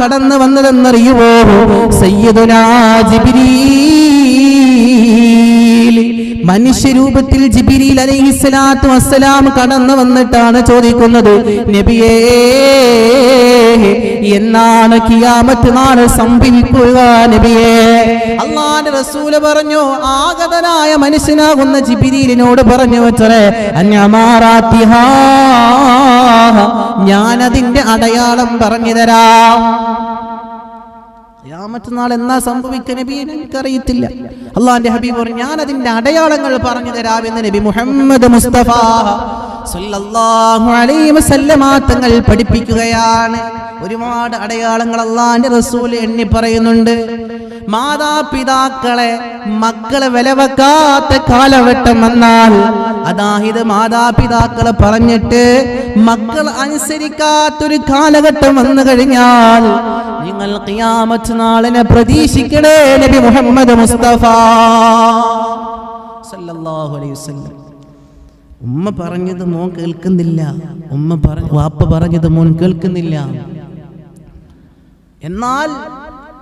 കടന്നു വന്നതെന്നറിയുവോ? സയ്യിദുനാ ജിബ്രീൽ. മനുഷ്യരൂപത്തിൽ ജിബിരിൽ അലൈഹിസ്സലാത്തു വസ്സലാം കടന്നു വന്നിട്ടാണ് ചോദിക്കുന്നത്. നബിയേ എന്നാണ് കിയാമത്ത് നാൾ സംഭവിക്കുക നബിയേ. അള്ളാന്റെ റസൂൽ പറഞ്ഞു ആഗതനായ മനുഷ്യനാകുന്ന ജിബിരിലിനോട് പറഞ്ഞു വെച്ചറേ ഞാനതിന്റെ അടയാളം പറഞ്ഞു തരാം. മറ്റന്നാൾ നാൾ എന്നാ സംഭവിക്കുക നബി എനിക്കറിയത്തില്ല. അള്ളാന്റെ ഹബീബ് പറഞ്ഞു ഞാൻ അതിന്റെ അടയാളങ്ങൾ പറഞ്ഞു തരാമെന്ന് നബി മുഹമ്മദ് മുസ്തഫ പഠിപ്പിക്കുകയാണ്. ഒരുപാട് അടയാളങ്ങൾ അള്ളാന്റെ റസൂൽ എണ്ണി പറയുന്നുണ്ട്. മാതാപിതാക്കളെ മക്കളെ വിലവെക്കാത്ത കാലഘട്ടം വന്നാൽ അതാഹിത് മാതാപിതാക്കളെ പറഞ്ഞിട്ട് മക്കൾ അനുസരിക്കാത്തൊരു കാലഘട്ടം വന്നു കഴിഞ്ഞാൽ നിങ്ങൾ ഖിയാമത്ത് നാളിനെ പ്രതീക്ഷിക്കണേ നബി മുഹമ്മദ് മുസ്തഫ സല്ലല്ലാഹു അലൈഹി വസല്ലം. ഉമ്മ പറഞ്ഞത് മോൻ കേൾക്കുന്നില്ല. ഉമ്മ പറഞ്ഞു വാപ്പ പറഞ്ഞത് മോൻ കേൾക്കുന്നില്ല. എന്നാൽ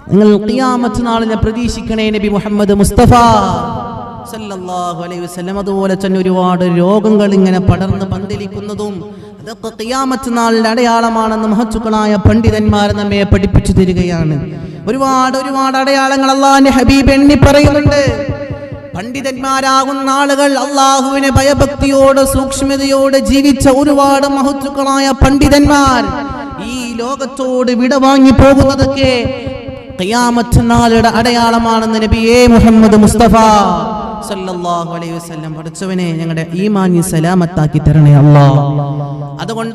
നിങ്ങൾ ഖിയാമത്ത് നാളിനെ പ്രതീക്ഷിക്കണേ നബി മുഹമ്മദ് മുസ്തഫ. സല്ലല്ലാഹു അലൈഹി വസല്ലം. അതുപോലെ തന്നെ ഒരുപാട് രോഗങ്ങൾ ഇങ്ങനെ പടർന്ന് പന്തലിക്കുന്നതും അതൊക്കെ ഖിയാമത്ത് നാളിന്റെ അടയാളമാണെന്ന് മഹത്തുക്കളായ പണ്ഡിതന്മാർ നമ്മെ പഠിപ്പിച്ചു തരികയാണ്. ഒരുപാട് ഒരുപാട് അടയാളങ്ങൾ അള്ളാഹിന്റെ ഹബീബ് എണ്ണി പറയുന്നുണ്ട്. പണ്ഡിതന്മാരാകുന്ന ആളുകൾ അള്ളാഹുവിനെ ഭയഭക്തിയോട് സൂക്ഷ്മതയോട് ജീവിച്ച ഒരുപാട് മഹത്തുക്കളായ പണ്ഡിതന്മാർ ഈ ലോകത്തോട് വിടവാങ്ങി പോകുന്നതൊക്കെ നാളുടെ അടയാളമാണെന്ന് നബിയേ മുഹമ്മദ് മുസ്തഫ. സല്ലല്ലാഹു അലൈഹി വസല്ലം പഠിച്ചവനെ ഞങ്ങളുടെ ഈമാനി സലാമത്താക്കി തരണേ അല്ലാ അതുകൊണ്ട്